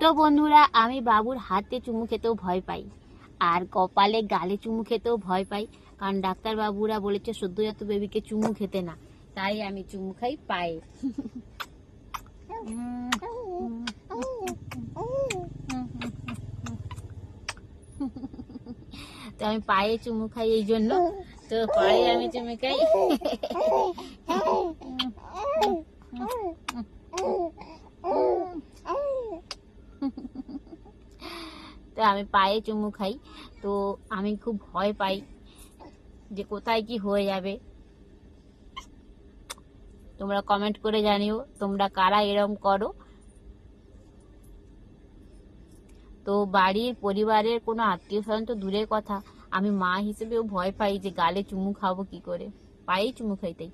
তো বন্ধুরা, আমি বাবুর হাতে চুমু খেতেও ভয় পাই। আর কপালে গালে চুমু খেতেও ভয় পাই। কারণ ডাক্তার বাবুরা বলেছে, সদ্যজাত বেবিকে চুমু খেতে না। তাই আমি চুমু খাই পায়ে। তো আমি পায়ে চুমু খাই এই জন্য। তো পায়ে আমি চুমু খাই। তো আমি পায়ে চুমু খাই। তো আমি খুব ভয় পাই যে কোথায় কি হয়ে যাবে। তোমরা কমেন্ট করে জানিও, তোমরা কারা এরম করো। তো বাড়ির পরিবারের কোনো আত্মীয় স্বজন তো দূরের কথা। আমি মা হিসেবেও ভয় পাই যে গালে চুমু খাব কি করে। পায়েই চুমু খাই তাই